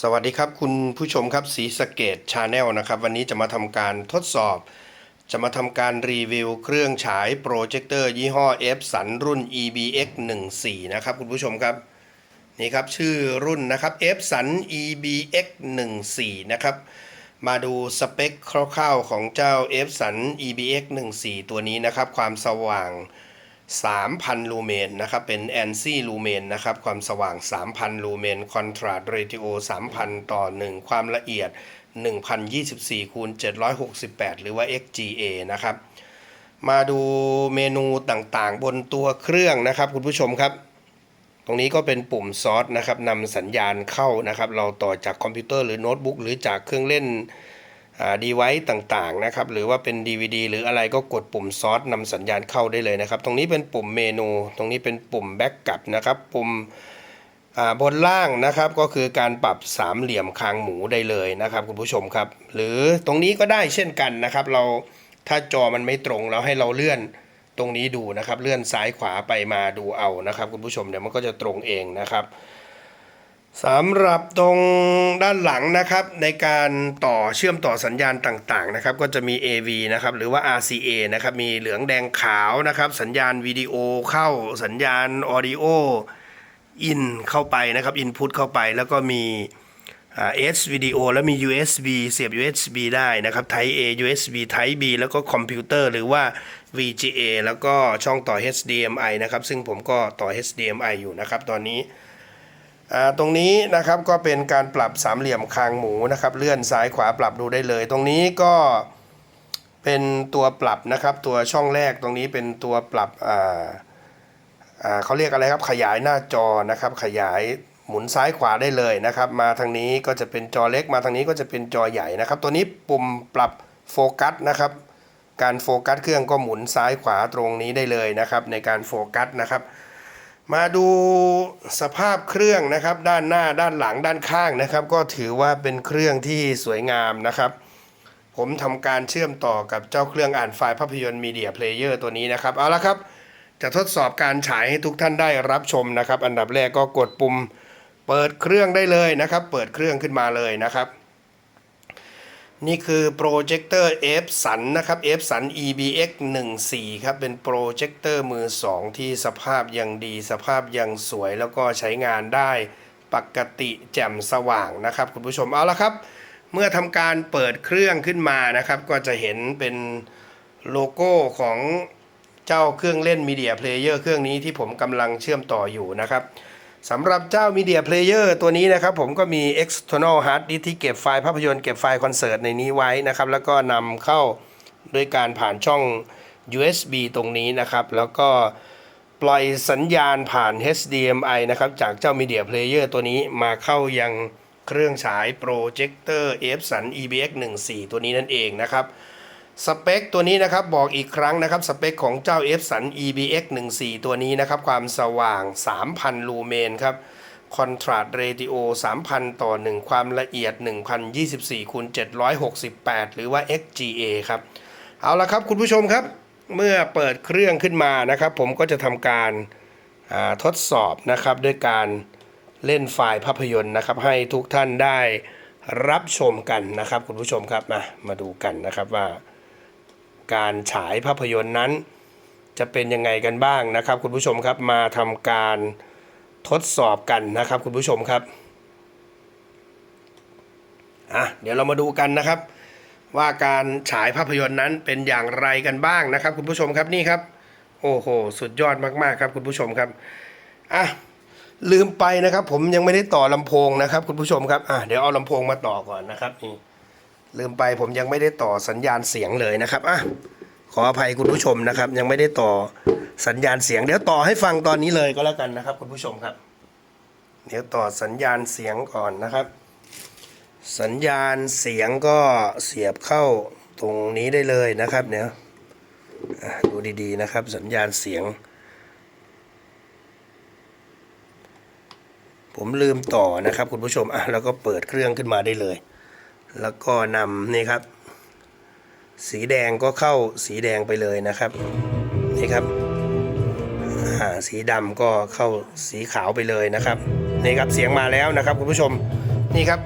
สวัสดีครับคุณผู้ชมครับสีสเกตชาแนลนะครับ วันนี้จะมาทำการทดสอบ จะมาทำการรีวิวเครื่องฉายโปรเจคเตอร์ยี่ห้อ F สันรุ่น EBX 14นะครับคุณผู้ชมครับนี่ครับชื่อรุ่นนะครับ F สัน EBX 14นะครับมาดูสเปคคร่าวๆของเจ้า F สัน EBX 14ตัวนี้นะครับ ความสว่าง 3,000 ลูเมนนะครับ เป็น ANSI ลูเมนนะครับ ความสว่าง 3,000 ลูเมน Contrast Ratio 3,000 ต่อ 1 ความละเอียด 1,024คูณ768 หรือว่า XGA นะครับ มาดูเมนูต่างๆ บนตัวเครื่องนะครับคุณผู้ชมครับ ตรงนี้ก็เป็นปุ่มซอสนะครับนำสัญญาณเข้านะครับ เราต่อจากคอมพิวเตอร์หรือโน้ตบุ๊กหรือจากเครื่องเล่น ดีไวซ์ต่างๆนะครับหรือว่าเป็น DVD หรืออะไรก็กดปุ่มซอสนำสัญญาณเข้าได้เลยนะครับ ตรงนี้เป็นปุ่มเมนู ตรงนี้เป็นปุ่มแบ็กกลับนะครับปุ่มอ่าบนล่างนะครับก็คือการปรับสามเหลี่ยมคางหมูได้เลยนะครับคุณผู้ชมครับ หรือตรงนี้ก็ได้เช่นกันนะครับ เราถ้าจอมันไม่ตรงเราให้เราเลื่อนตรงนี้ดูนะครับ เลื่อนซ้ายขวาไปมาดูเอานะครับ คุณผู้ชมเดี๋ยวมันก็จะตรงเองนะครับ สำหรับตรงด้านหลังนะครับในการต่อเชื่อมต่อสัญญาณต่างๆนะครับก็จะมี AV นะครับหรือว่า RCA นะครับมีเหลืองแดงขาวนะครับสัญญาณวิดีโอเข้าสัญญาณออดิโออินเข้าไปนะครับอินพุตเข้าไปแล้วก็มีอ่า S วิดีโอแล้วมี USB เสียบ USB ได้นะครับ Type A USB Type B แล้วก็คอมพิวเตอร์หรือว่า VGA แล้วก็ช่องต่อ HDMI นะครับซึ่งผมก็ต่อ HDMI อยู่นะครับตอนนี้ ตรงนี้นะครับก็เป็นการปรับสามเหลี่ยมคางหมูนะครับ เลื่อนซ้ายขวาปรับดูได้เลย ตรงนี้ก็เป็นตัวปรับนะครับ ตัวช่องแรกตรงนี้เป็นตัวปรับเขาเรียกอะไรครับขยายหน้าจอนะครับ ขยายหมุนซ้ายขวาได้เลยนะครับ มาทางนี้ก็จะเป็นจอเล็กมาทางนี้ก็จะเป็นจอใหญ่นะครับ ตัวนี้ปุ่มปรับโฟกัสนะครับ การโฟกัสเครื่องก็หมุนซ้ายขวาตรงนี้ได้เลยนะครับ ในการโฟกัสนะครับ มาดูสภาพเครื่องนะครับด้านหน้าด้านหลังด้านข้างนะครับ ก็ถือว่าเป็นเครื่องที่สวยงามนะครับ ผมทำการเชื่อมต่อกับเจ้าเครื่องอ่านไฟล์ภาพยนตร์มีเดียเพลเยอร์ตัวนี้นะครับ เอาละครับ จะทดสอบการฉายให้ทุกท่านได้รับชมนะครับ อันดับแรกก็กดปุ่ม เปิดเครื่องได้เลยนะครับ เปิดเครื่องขึ้นมาเลยนะครับ นี่คือโปรเจคเตอร์ F สันนะครับ F สัน EBX 14ครับ เป็นโปรเจคเตอร์มือ 2 ที่สภาพยังดี สภาพยังสวยแล้วก็ใช้งานได้ปกติแจ่มสว่างนะครับคุณผู้ชมเอาละครับ เมื่อทำการเปิดเครื่องขึ้นมานะครับ ก็จะเห็นเป็นโลโก้ของเจ้าเครื่องเล่น Media Player เครื่องนี้ที่ผมกำลังเชื่อมต่ออยู่นะครับ สำหรับเจ้า Media Player ตัวนี้นะครับผมก็มี external hard disk ที่เก็บไฟล์ภาพยนตร์เก็บไฟล์คอนเสิร์ตในนี้ไว้นะครับ แล้วก็นำเข้าด้วยการผ่านช่อง USB ตรงนี้นะครับ แล้วก็ปล่อยสัญญาณผ่าน HDMI นะครับ จากเจ้า Media Player ตัวนี้มาเข้ายังเครื่องฉายโปรเจคเตอร์ F สัน EBX 14ตัวนี้นั่นเองนะครับ สเปคตัวนี้นะครับบอกอีกครั้งนะครับสเปคของเจ้า F สัน EBX 14ตัวนี้นะครับ ความสว่าง 3,000 ลูเมนครับ Contrast Ratio 3,000 ต่อ 1 ความละเอียด 1,024คูณ768 หรือว่า XGA ครับ เอาละครับคุณผู้ชมครับ เมื่อเปิดเครื่องขึ้นมานะครับ ผมก็จะทำการาทดสอบนะครับด้วยการเล่นไฟล์ภาพยนตร์นะครับ ให้ทุกท่านได้รับชมกันนะครับ คุณผู้ชมครับมามาดูกันนะครับว่า การฉายภาพยนตร์นั้น จะเป็นยังไงกันบ้างนะครับ คุณผู้ชมครับมาทำการทดสอบกันนะครับ คุณผู้ชมครับอะเดี๋ยวเรามาดูกันนะครับ ว่าการฉายภาพยนตร์นั้นเป็นอย่างไรกันบ้างนะครับ คุณผู้ชมครับนี่ครับ โอ้โห สุดยอดมากๆครับ คุณผู้ชมครับอะลืมไปนะครับ ผมยังไม่ได้ต่อลำโพงนะครับ คุณผู้ชมครับอะเดี๋ยวเอาลำโพงมาต่อก่อนนะครับนี่ ลืมไปผมยังไม่ได้ต่อสัญญาณเสียงเลยนะครับอะขออภัยคุณผู้ชมนะครับ ยังไม่ได้ต่อสัญญาณเสียง เดี๋ยวต่อให้ฟังตอนนี้เลยก็แล้วกันนะครับ คุณผู้ชมครับ เดี๋ยวต่อสัญญาณเสียงก่อนนะครับ สัญญาณเสียงก็เสียบเข้าตรงนี้ได้เลยนะครับเนี่ยอะดูดีๆนะครับ สัญญาณเสียง ผมลืมต่อนะครับคุณผู้ชมอะแล้วก็เปิดเครื่องขึ้นมาได้เลย แล้วก็นำนี่ครับ สีแดงก็เข้าสีแดงไปเลยนะครับ นี่ครับสีดำก็เข้าสีขาวไปเลยนะครับนี่ครับเสียงมาแล้วนะครับคุณผู้ชมนี่ครับ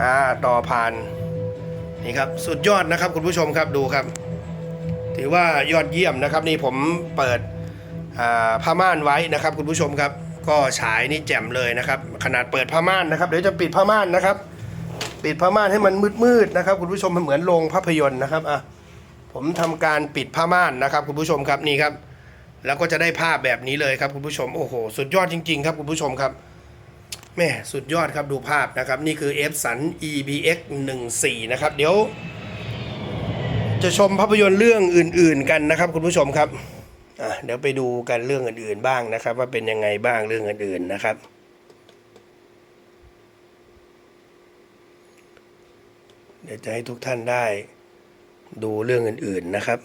อ่าต่อผ่านนี่ครับสุดยอดนะครับคุณผู้ชมครับดูครับ ถือว่ายอดเยี่ยมนะครับ นี่ผมเปิดผ้าม่านไว้นะครับ คุณผู้ชมครับ ก็ฉายนี่แจ่มเลยนะครับ ขนาดเปิดผ้าม่านนะครับเดี๋ยวจะปิดผ้าม่านนะครับ ปิดผ้าม่านให้มันมืดๆนะครับ คุณผู้ชมมันเหมือนโรงภาพยนตร์นะครับอะผมทำการปิดผ้าม่านนะครับ คุณผู้ชมครับนี่ครับ แล้วก็จะได้ภาพแบบนี้เลยครับคุณผู้ชมโอ้โหสุดยอดจริง ๆ ครับคุณผู้ชมครับแม่สุดยอดครับดูภาพนะครับ นี่คือ f สัน EBX 14นะครับ เดี๋ยว จะชมภาพยนตร์เรื่องอื่น ๆ กันนะครับ คุณผู้ชมครับเดี๋ยวไปดูกันเรื่องอื่น ๆ บ้างนะครับ ว่าเป็นยังไงบ้างเรื่องอื่น ๆ นะครับ เดี๋ยวจะให้ทุกท่านได้ดูเรื่องอื่น ๆนะครับ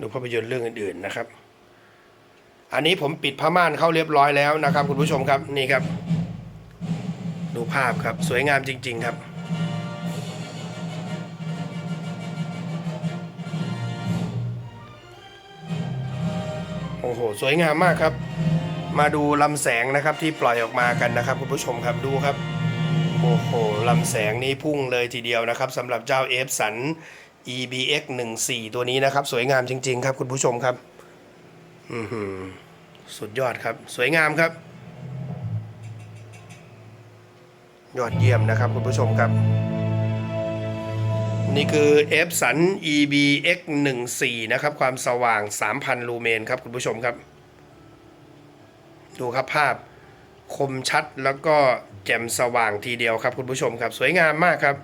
ดูภาพยนตร์เรื่องอื่น ๆ นะครับ อันนี้ผมปิดผ้าม่านเข้าเรียบร้อยแล้วนะครับ คุณผู้ชมครับนี่ครับ ดูภาพครับสวยงามจริง ๆ ครับ อ้โหสวยงามมากครับ มาดูลำแสงนะครับที่ปล่อยออกมากันนะครับคุณผู้ชมครับดูครับโอ้โหลำแสงนี้พุ่งเลยทีเดียวนะครับสำหรับเจ้า f สัน EBX 14ตัวนี้นะครับ สวยงามจริง ๆ ครับ คุณผู้ชมครับอือหือสุดยอดครับ สวยงามครับ ยอดเยี่ยมนะครับ คุณผู้ชมครับ นี่คือ f สัน EBX 14นะครับ ความสว่าง 3,000 ลูเมนครับ คุณผู้ชมครับ ดูครับภาพคมชัดแล้วก็แจ่มสว่างทีเดียวครับคุณผู้ชมครับ สวยงามมากครับ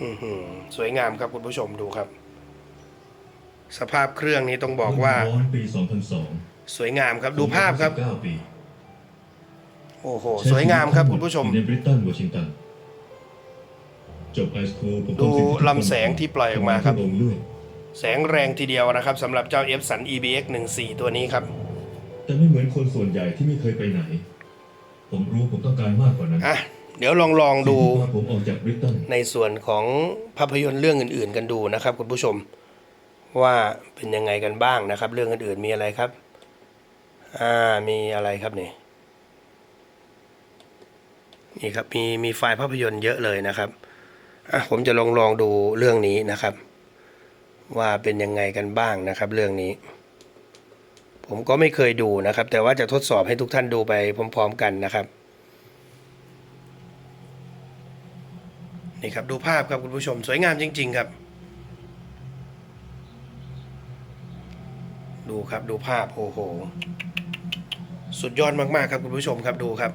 อือหือสวยงามครับคุณผู้ชมดูครับ สภาพเครื่องนี้ต้องบอกว่าร้อนปี2002สวยงามครับดูภาพครับ19ปีโอ้โห สวยงามครับคุณผู้ชมอยู่ในบริตันวอชิงตัน ดูลำแสงที่ปล่อยออกมาครับลงเรื่อยแสงแรงทีเดียวนะครับสำหรับเจ้า F สัน EBX 14ตัวนี้ครับ แต่ไม่เหมือนคนส่วนใหญ่ที่ไม่เคยไปไหน ผมรู้ผมต้องการมากกว่านั้นอะเดี๋ยวลองลองดูสิ่งที่พาผมออกจากบริตันในส่วนของภาพยนตร์เรื่องอื่น ๆ กันดูนะครับคุณผู้ชม ว่าเป็นยังไงกันบ้างนะครับ เรื่องอื่นๆมีอะไรครับ อ่ามีอะไรครับนี่นี่ครับมีมีไฟล์ภาพยนตร์เยอะเลยนะครับ อะผมจะลองลองดูเรื่องนี้นะครับ ว่าเป็นยังไงกันบ้างนะครับ เรื่องนี้ ผมก็ไม่เคยดูนะครับ แต่ว่าจะทดสอบให้ทุกท่านดูไปพร้อม ๆ กันนะครับนี่ครับดูภาพครับคุณผู้ชม สวยงามจริง ๆ ครับ ดูครับดูภาพโอ้โหสุดยอดมากๆครับคุณผู้ชมครับดูครับ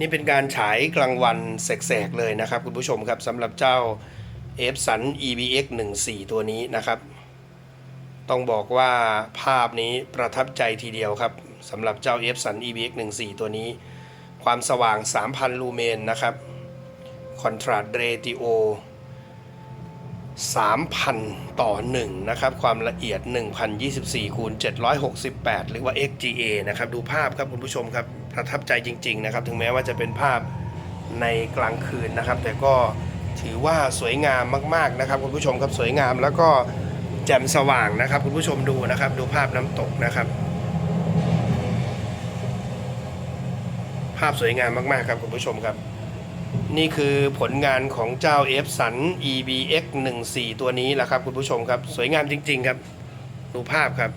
นี่เป็นการฉายกลางวันแสกๆเลยนะครับคุณผู้ชมครับสำหรับเจ้า f สัน EBX 14ตัวนี้นะครับ ต้องบอกว่าภาพนี้ประทับใจทีเดียวครับสำหรับเจ้า f สัน EBX 14ตัวนี้ ความสว่าง 3,000 ลูเมนนะครับคอนทราสต์เรติโอ3,000 ต่อ 1 นะครับ ความละเอียด 1,024คูณ768 หรือว่า XGA นะครับ ดูภาพครับคุณผู้ชมครับ ประทับใจจริง ๆ นะครับ ถึงแม้ว่าจะเป็นภาพในกลางคืนนะครับ แต่ก็ถือว่าสวยงามมากๆนะครับคุณผู้ชมครับสวยงามแล้วก็แจ่มสว่างนะครับ คุณผู้ชมดูนะครับ ดูภาพน้ำตกนะครับ ภาพสวยงามมากๆครับคุณผู้ชมครับ นี่คือผลงานของเจ้า F สัน EBX 14ตัวนี้แหละครับคุณผู้ชมครับ สวยงามจริง ๆ ครับ ดูภาพครับ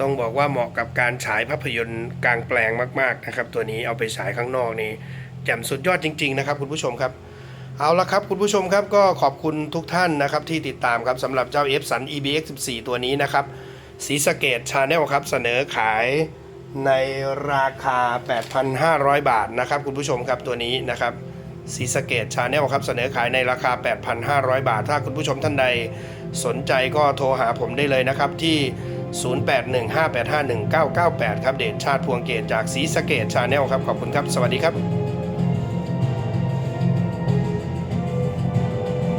ต้องบอกว่าเหมาะกับการฉายภาพยนตร์กลางแปลงมากๆนะครับ ตัวนี้เอาไปฉายข้างนอกนี่แจ่มสุดยอดจริง ๆ นะครับ คุณผู้ชมครับ เอาละครับคุณผู้ชมครับก็ขอบคุณทุกท่านนะครับที่ติดตามครับสำหรับเจ้า F สัน EBX 14 ตัวนี้นะครับสีสเกตชาแนลครับเสนอขายในราคา 8,500 บาทนะครับคุณผู้ชมครับตัวนี้นะครับสีสเกตชาแนลครับเสนอขายในราคา 8,500 บาท ถ้าคุณผู้ชมท่านใดสนใจก็โทรหาผมได้เลยนะครับที่ 0815851998 ครับเดชชาติพวงเกตจากสีสะเกตชาแนลครับขอบคุณครับ สวัสดีครับ